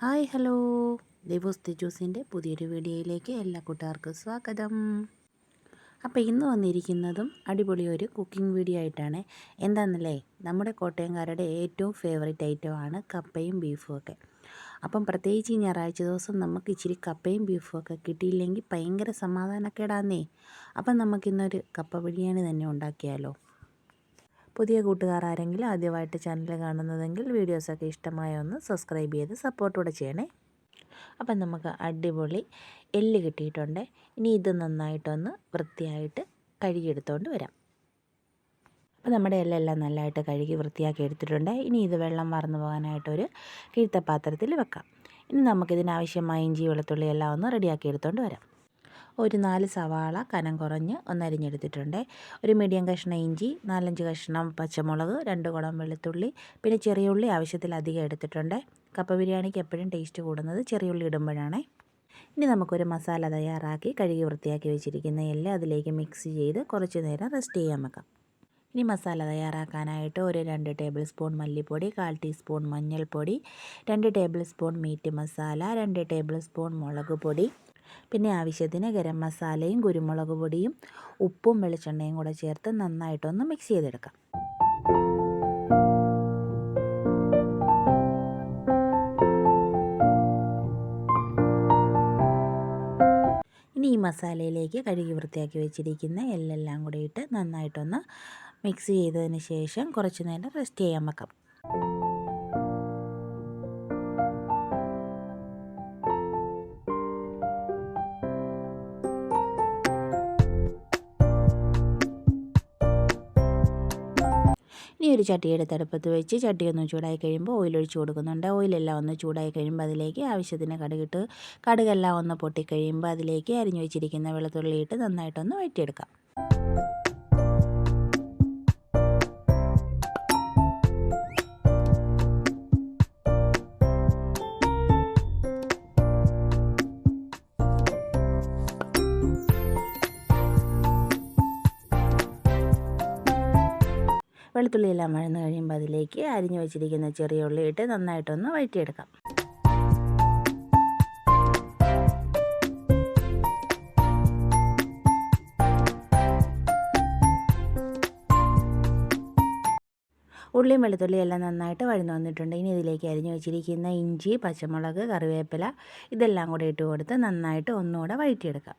Hi hello. ലിവോസ് തിജൂസിന്റെ പുതിയൊരു വീഡിയോയിലേക്ക് എല്ലാ കൂട്ടുകാർക്കും സ്വാഗതം. അപ്പോൾ ഇന്ന് വന്നിരിക്കുന്നതും അടിപൊളി ഒരു കുക്കിംഗ് വീഡിയോ ആയിട്ടാണ്. എന്താണെന്നല്ലേ നമ്മുടെ കോട്ടയംകാരുടെ ഏറ്റവും ഫേവറേറ്റ് ഐറ്റമാണ് കപ്പയും ബീഫും ഒക്കെ. അപ്പം പ്രത്യേകിച്ച് ഈ ഞായറാഴ്ച ദിവസം നമുക്ക് ഇച്ചിരി കപ്പയും ബീഫും ഒക്കെ കിട്ടിയില്ലെങ്കിൽ ഭയങ്കര സമാധാനക്കേടാന്നേ. അപ്പം നമുക്കിന്നൊരു കപ്പ ബിരിയാണി തന്നെ ഉണ്ടാക്കിയാലോ? പുതിയ കൂട്ടുകാർ ആരെങ്കിലും ആദ്യമായിട്ട് ചാനൽ കാണുന്നതെങ്കിൽ വീഡിയോസൊക്കെ ഇഷ്ടമായ ഒന്ന് സബ്സ്ക്രൈബ് ചെയ്ത് സപ്പോർട്ടൂടെ ചെയ്യണേ. അപ്പം നമുക്ക് അടിപൊളി എല്ല് കിട്ടിയിട്ടുണ്ട്. ഇനി ഇത് നന്നായിട്ടൊന്ന് വൃത്തിയായിട്ട് കഴുകിയെടുത്തുകൊണ്ട് വരാം. അപ്പോൾ നമ്മുടെ എല്ലെല്ലാം നല്ലതായിട്ട് കഴുകി വൃത്തിയാക്കി എടുത്തിട്ടുണ്ട്. ഇനി ഇത് വെള്ളം വാർന്നു പോകാനായിട്ടൊരു കീഴ്ത്തപാത്രത്തിൽ വെക്കാം. ഇനി നമുക്കിതിനാവശ്യമായ ഇഞ്ചി വെളുത്തുള്ളി എല്ലാം ഒന്ന് റെഡിയാക്കി എടുത്തുകൊണ്ട് വരാം. ഒരു നാല് സവാള കനം കുറഞ്ഞ് ഒന്നരിഞ്ഞെടുത്തിട്ടുണ്ട് ഒരു മീഡിയം കഷ്ണം ഇഞ്ചി നാലഞ്ച് കഷ്ണം പച്ചമുളക് രണ്ട് കുടം വെളുത്തുള്ളി പിന്നെ ചെറിയ ഉള്ളി ആവശ്യത്തിലധികം എടുത്തിട്ടുണ്ട്. കപ്പ ബിരിയാണിക്ക് എപ്പോഴും ടേസ്റ്റ് കൂടുന്നത് ചെറിയ ഉള്ളി ഇടുമ്പോഴാണ്. ഇനി നമുക്കൊരു മസാല തയ്യാറാക്കി കഴുകി വൃത്തിയാക്കി വെച്ചിരിക്കുന്ന എല്ലാം അതിലേക്ക് മിക്സ് ചെയ്ത് കുറച്ച് നേരം റെസ്റ്റ് ചെയ്യാൻ വെക്കാം. ഇനി മസാല തയ്യാറാക്കാനായിട്ട് ഒരു രണ്ട് ടേബിൾ സ്പൂൺ മല്ലിപ്പൊടി കാൽ ടീസ്പൂൺ മഞ്ഞൾപ്പൊടി രണ്ട് ടേബിൾ സ്പൂൺ മീറ്റ് മസാല രണ്ട് ടേബിൾ സ്പൂൺ മുളക് പൊടി പിന്നെ ആവശ്യത്തിന് ഗരം മസാലയും കുരുമുളക് പൊടിയും ഉപ്പും വെളിച്ചെണ്ണയും കൂടെ ചേർത്ത് നന്നായിട്ടൊന്ന് മിക്സ് ചെയ്തെടുക്കാം. ഇനി ഈ മസാലയിലേക്ക് കഴുകി വൃത്തിയാക്കി വെച്ചിരിക്കുന്ന എല്ലെല്ലാം കൂടി ഇട്ട് നന്നായിട്ടൊന്ന് മിക്സ് ചെയ്തതിന് ശേഷം കുറച്ച് നേരം റെസ്റ്റ് ചെയ്യാൻ വെക്കാം. ഇനി ഒരു ചട്ടി എടുത്ത് അടുപ്പത്ത് വെച്ച് ചട്ടി ഒന്ന് ചൂടായി കഴിയുമ്പോൾ ഓയിൽ ഒഴിച്ച് കൊടുക്കുന്നുണ്ട്. ഓയിലെല്ലാം ഒന്ന് ചൂടായി കഴിയുമ്പോൾ അതിലേക്ക് ആവശ്യത്തിന് കടുകിട്ട് കടുകെല്ലാം ഒന്ന് പൊട്ടിക്കഴിയുമ്പോൾ അതിലേക്ക് അരിഞ്ഞു വെച്ചിരിക്കുന്ന വെളുത്തുള്ളി ഇട്ട് നന്നായിട്ടൊന്ന് വഴറ്റിയെടുക്കാം. വെളുത്തുള്ളിയെല്ലാം വഴന്ന് കഴിയുമ്പോൾ അതിലേക്ക് അരിഞ്ഞു വെച്ചിരിക്കുന്ന ചെറിയ ഉള്ളി ഇട്ട് നന്നായിട്ടൊന്ന് വഴറ്റിയെടുക്കാം. ഉള്ളിയും വെളുത്തുള്ളിയും എല്ലാം നന്നായിട്ട് വഴന്നു വന്നിട്ടുണ്ട്. ഇനി ഇതിലേക്ക് അരിഞ്ഞു വെച്ചിരിക്കുന്ന ഇഞ്ചി പച്ചമുളക് കറിവേപ്പില ഇതെല്ലാം കൂടി ഇട്ട് കൊടുത്ത് നന്നായിട്ട് ഒന്നുകൂടെ വഴറ്റിയെടുക്കാം.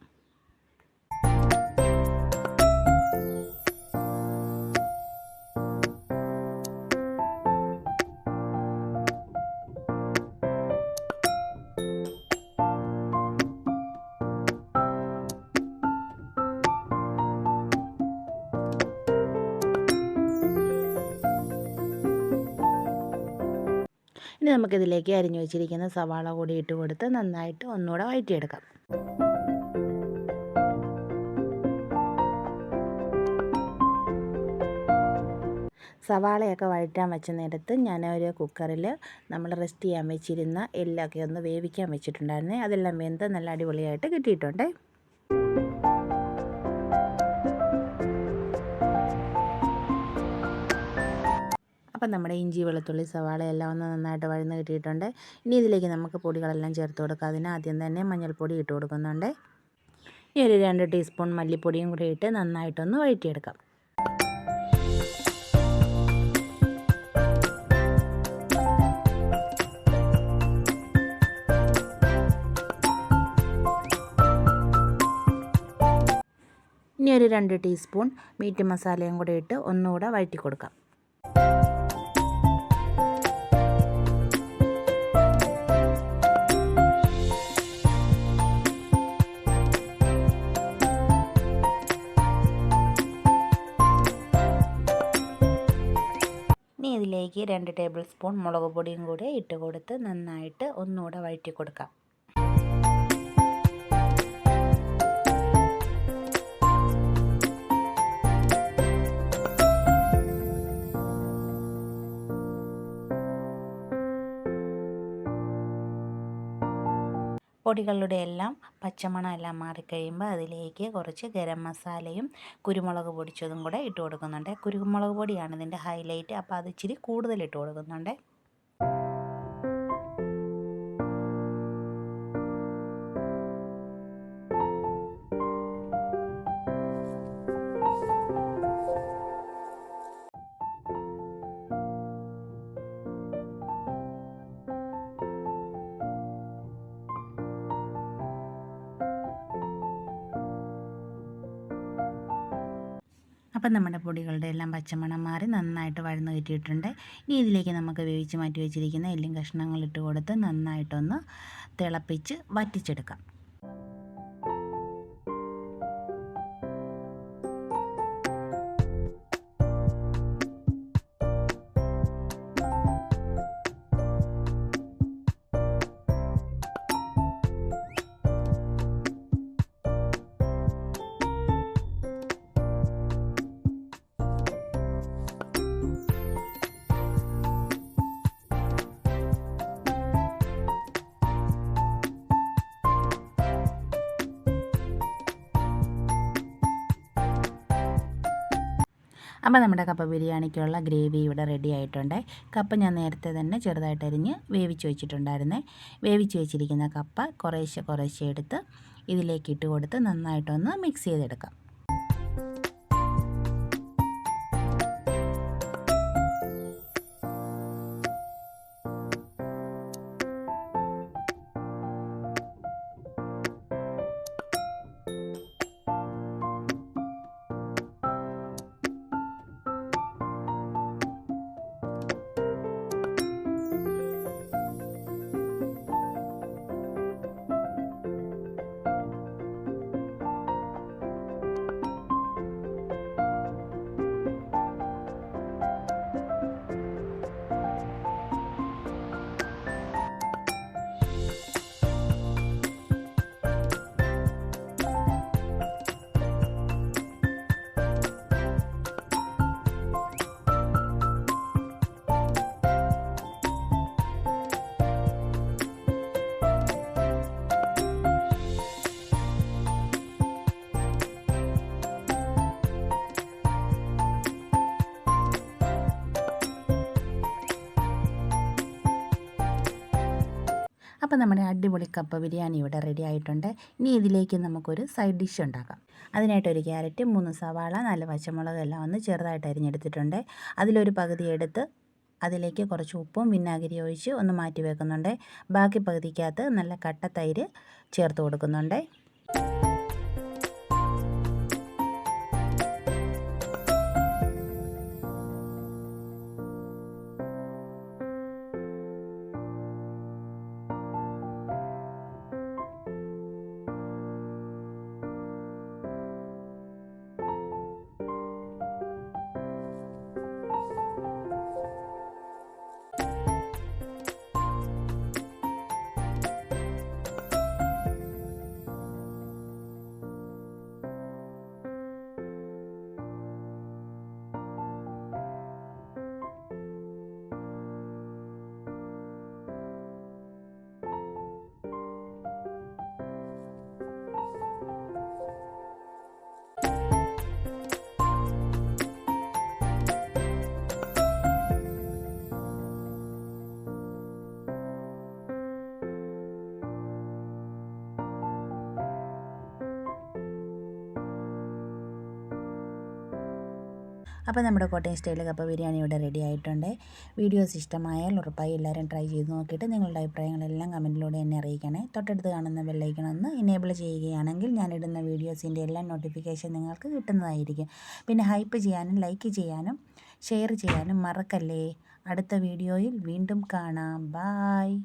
ഇനി നമുക്കിതിലേക്ക് അരിഞ്ഞു വെച്ചിരിക്കുന്ന സവാള കൂടി ഇട്ട് കൊടുത്ത് നന്നായിട്ട് ഒന്നുകൂടെ വഴറ്റിയെടുക്കാം സവാളയൊക്കെ വഴറ്റാൻ വെച്ച നേരത്ത് ഞാൻ ഒരു കുക്കറിൽ നമ്മൾ റെസ്റ്റ് ചെയ്യാൻ വെച്ചിരുന്ന എല്ലൊക്കെ ഒന്ന് വേവിക്കാൻ വെച്ചിട്ടുണ്ടായിരുന്നേ. അതെല്ലാം വെന്ത് നല്ല അടിപൊളിയായിട്ട് കിട്ടിയിട്ടുണ്ട്. അപ്പം നമ്മുടെ ഇഞ്ചി വെളുത്തുള്ളി സവാള എല്ലാം ഒന്ന് നന്നായിട്ട് വഴന്ന് കിട്ടിയിട്ടുണ്ട്. ഇനി ഇതിലേക്ക് നമുക്ക് പൊടികളെല്ലാം ചേർത്ത് കൊടുക്കാം. അതിന് ആദ്യം തന്നെ മഞ്ഞൾപ്പൊടി ഇട്ട് കൊടുക്കുന്നുണ്ട്. ഈ ഒരു രണ്ട് ടീസ്പൂൺ മല്ലിപ്പൊടിയും കൂടി ഇട്ട് നന്നായിട്ടൊന്ന് വഴറ്റിയെടുക്കാം. ഇനി ഒരു രണ്ട് ടീസ്പൂൺ മീറ്റ് മസാലയും കൂടെ ഇട്ട് ഒന്നുകൂടെ വഴറ്റി കൊടുക്കാം. ഇതിലേക്ക് രണ്ട് ടേബിൾ സ്പൂൺ മുളക് പൊടിയും കൂടി ഇട്ട് കൊടുത്ത് നന്നായിട്ട് ഒന്നുകൂടെ വഴറ്റി കൊടുക്കാം. പൊടികളുടെ എല്ലാം പച്ചമണം എല്ലാം മാറിക്കഴിയുമ്പോൾ അതിലേക്ക് കുറച്ച് ഗരം മസാലയും കുരുമുളക് പൊടിച്ചതും കൂടെ ഇട്ട് കൊടുക്കുന്നുണ്ട്. കുരുമുളക് പൊടിയാണ് ഇതിന്റെ ഹൈലൈറ്റ് അപ്പോൾ അത് ഇച്ചിരി കൂടുതൽ ഇട്ട് കൊടുക്കുന്നുണ്ട്. അപ്പം നമ്മുടെ പൊടികളുടെ എല്ലാം പച്ചമണം മാറി നന്നായിട്ട് വഴന്ന് കിട്ടിയിട്ടുണ്ട് ഇനി ഇതിലേക്ക് നമുക്ക് വേവിച്ച് മാറ്റി വെച്ചിരിക്കുന്ന എല്ലും കഷ്ണങ്ങൾ ഇട്ട് കൊടുത്ത് നന്നായിട്ടൊന്ന് തിളപ്പിച്ച് വറ്റിച്ചെടുക്കാം. അപ്പോൾ നമ്മുടെ കപ്പ ബിരിയാണിക്കുള്ള ഗ്രേവി ഇവിടെ റെഡി ആയിട്ടുണ്ട്. കപ്പ ഞാൻ നേരത്തെ തന്നെ ചെറുതായിട്ട് അരിഞ്ഞ് വേവിച്ച് വെച്ചിട്ടുണ്ടായിരുന്നേ. വേവിച്ച് വെച്ചിരിക്കുന്ന കപ്പ കുറേശ്ശെ കുറേശ്ശെ എടുത്ത് ഇതിലേക്ക് ഇട്ട് കൊടുത്ത് നന്നായിട്ടൊന്ന് മിക്സ് ചെയ്തെടുക്കാം. അപ്പോൾ നമ്മുടെ അടിപൊളി കപ്പ ബിരിയാണി ഇവിടെ റെഡി ആയിട്ടുണ്ട്. ഇനി ഇതിലേക്ക് നമുക്കൊരു സൈഡ് ഡിഷ് ഉണ്ടാക്കാം. അതിനായിട്ട് ഒരു ക്യാരറ്റ് മൂന്ന് സവാള നാല് പച്ചമുളക് എല്ലാം ഒന്ന് ചെറുതായിട്ട് അരിഞ്ഞെടുത്തിട്ടുണ്ട്. അതിലൊരു പകുതി എടുത്ത് അതിലേക്ക് കുറച്ച് ഉപ്പും വിനാഗിരി ഒഴിച്ച് ഒന്ന് മാറ്റി വെക്കുന്നുണ്ട് ബാക്കി പകുതിക്കകത്ത് നല്ല കട്ട തൈര് ചേർത്ത് കൊടുക്കുന്നുണ്ട്. അപ്പോൾ നമ്മുടെ കോട്ടയം സ്റ്റൈൽ കപ്പ ബിരിയാണി ഇവിടെ റെഡി ആയിട്ടുണ്ട്. വീഡിയോസ് ഇഷ്ടമായാൽ ഉറപ്പായി എല്ലാവരും ട്രൈ ചെയ്ത് നോക്കിയിട്ട് നിങ്ങളുടെ അഭിപ്രായങ്ങളെല്ലാം കമന്റിലൂടെ എന്നെ അറിയിക്കണേ. തൊട്ടടുത്ത് കാണുന്ന ബെല്ലൈക്കണമെന്ന് ഇനേബിൾ ചെയ്യുകയാണെങ്കിൽ ഞാനിടുന്ന വീഡിയോസിന്റെ എല്ലാം നോട്ടിഫിക്കേഷൻ നിങ്ങൾക്ക് കിട്ടുന്നതായിരിക്കും. പിന്നെ ഹൈപ്പ് ചെയ്യാനും ലൈക്ക് ചെയ്യാനും ഷെയർ ചെയ്യാനും മറക്കല്ലേ. അടുത്ത വീഡിയോയിൽ വീണ്ടും കാണാം. ബായ്